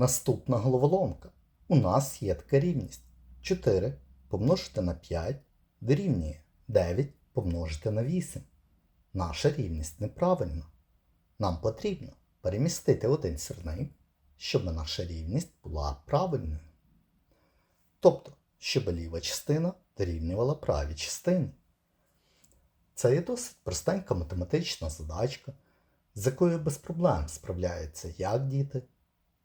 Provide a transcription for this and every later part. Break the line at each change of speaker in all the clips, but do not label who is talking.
Наступна головоломка. У нас є така рівність. 4 помножити на 5 дорівнює 9 помножити на 8. Наша рівність неправильна. Нам потрібно перемістити один сірник, щоб наша рівність була правильною. Тобто, щоб ліва частина дорівнювала правій частині. Це є досить простенька математична задачка, з якою без проблем справляються як діти,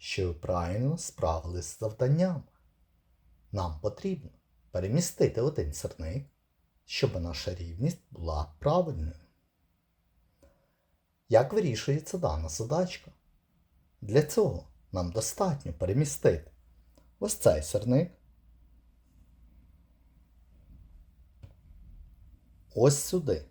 що ви правильно справились з завданням. Нам потрібно перемістити один сірник, щоб наша рівність була правильною. Як вирішується дана задачка? Для цього нам достатньо перемістити ось цей сірник, ось сюди.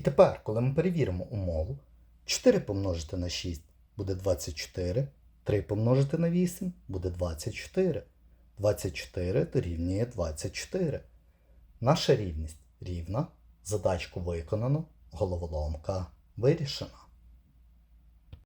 І тепер, коли ми перевіримо умову, 4 помножити на 6 буде 24, 3 помножити на 8 буде 24. 24 дорівнює 24. Наша рівність рівна, задачку виконано, головоломка вирішена.